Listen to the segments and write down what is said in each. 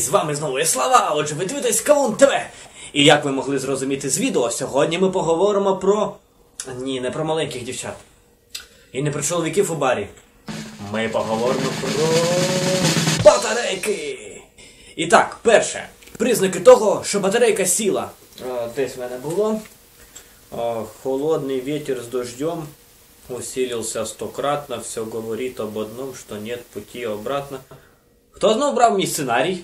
з вами знову є Слава, отже, ви дивитесь Кавун ТВ. І як ви могли зрозуміти з відео, сьогодні ми поговоримо про. Ні, не про маленьких дівчат. І не про чоловіків у барі. Ми поговоримо про батарейки. І так, перше. Признаки того, що батарейка сіла. Е, Десь в мене було. Е, Холодный ветер с дождем усилился стократно, все говорит об одном, что нет пути обратно. Хто знов брав мій сценарій?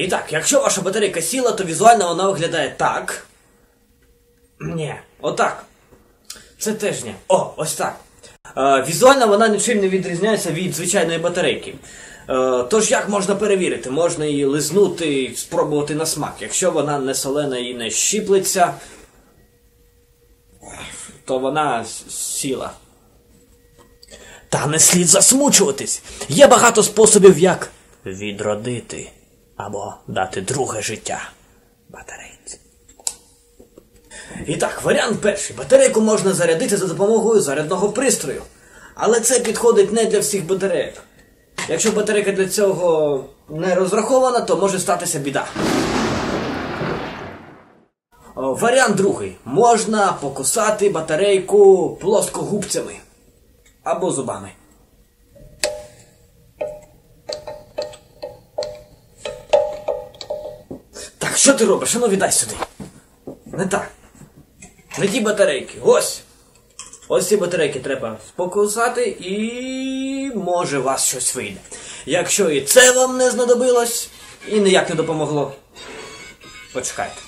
І так, якщо ваша батарейка сіла, то візуально вона виглядає так. Ні, отак. Це теж ні. О, ось так. Е, візуально вона нічим не відрізняється від звичайної батарейки. Е, тож як можна перевірити? Можна її лизнути і спробувати на смак. Якщо вона не солена і не щіплеться, то вона сіла. Та не слід засмучуватись. Є багато способів, як відродити або дати друге життя батарейці. І так, варіант перший. Батарейку можна зарядити за допомогою зарядного пристрою. Але це підходить не для всіх батарейок. Якщо батарейка для цього не розрахована, то може статися біда. О, Варіант другий. Можна покусати батарейку плоскогубцями або зубами. Що ти робиш? Ану віддай сюди. Не так. Не ті батарейки. Ось. Ось ці батарейки треба покусати і може вас щось вийде. Якщо і це вам не знадобилось, і ніяк не допомогло. Почекайте.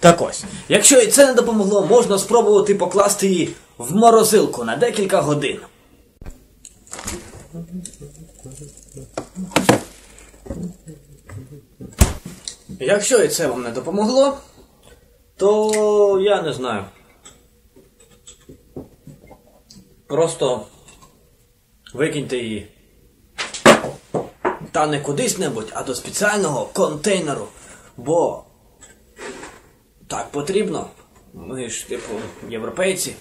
Так ось, якщо і це не допомогло, можна спробувати покласти її в морозилку на декілька годин. Якщо і це вам не допомогло, то я не знаю. Просто викиньте її. Та не кудись-небудь, а до спеціального контейнеру. Бо так потрібно. Ми ж, типу, європейці.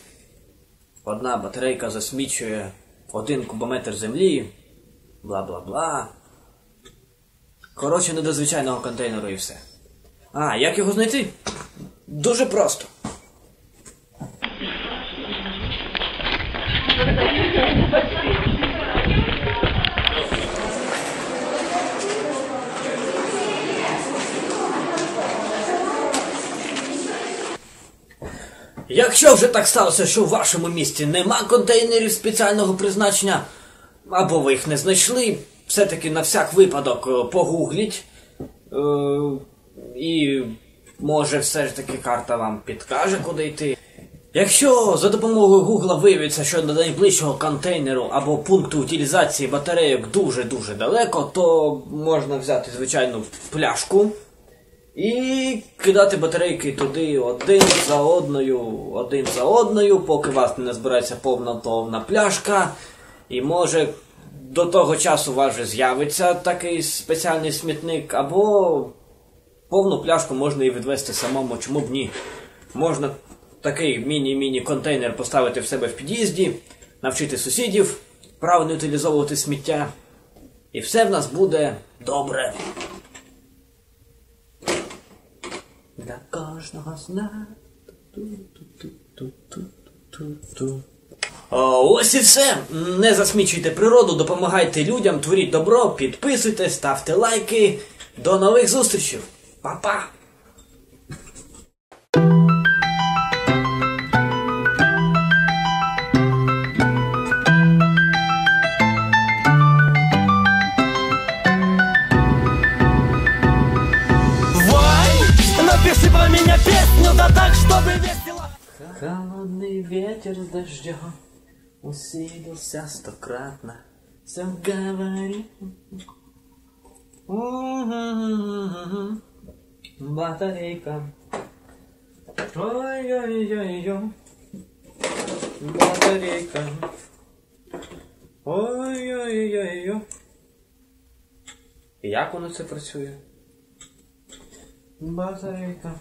Одна батарейка засмічує один кубометр землі. Бла-бла-бла. Коротше, не до звичайного контейнеру і все. А, як його знайти? Дуже просто. Якщо вже так сталося, що в вашому місті нема контейнерів спеціального призначення, або ви їх не знайшли, все-таки на всяк випадок е, погугліть. Е, і може все ж таки карта вам підкаже, куди йти. Якщо за допомогою Гугла виявиться, що до найближчого контейнеру або пункту утилізації батарейок дуже-дуже далеко, то можна взяти звичайну пляшку і кидати батарейки туди один за одною, один за одною, поки вас не назбирається повна повна пляшка. І може до того часу у вас вже з'явиться такий спеціальний смітник, або повну пляшку можна і відвести самому, чому б ні. Можна такий міні-міні контейнер поставити в себе в під'їзді, навчити сусідів правильно утилізовувати сміття. І все в нас буде добре. Для кожного з нас. Ось і все. Не засмічуйте природу, допомагайте людям, творіть добро, підписуйтесь, ставте лайки. До нових зустрічей. Па-па! Ветер с дождем усилился стократно. Все говорит. Батарейка. Ой-ой-ой-ой. Батарейка. Ой-ой-ой-ой. Як воно це працює? Батарейка.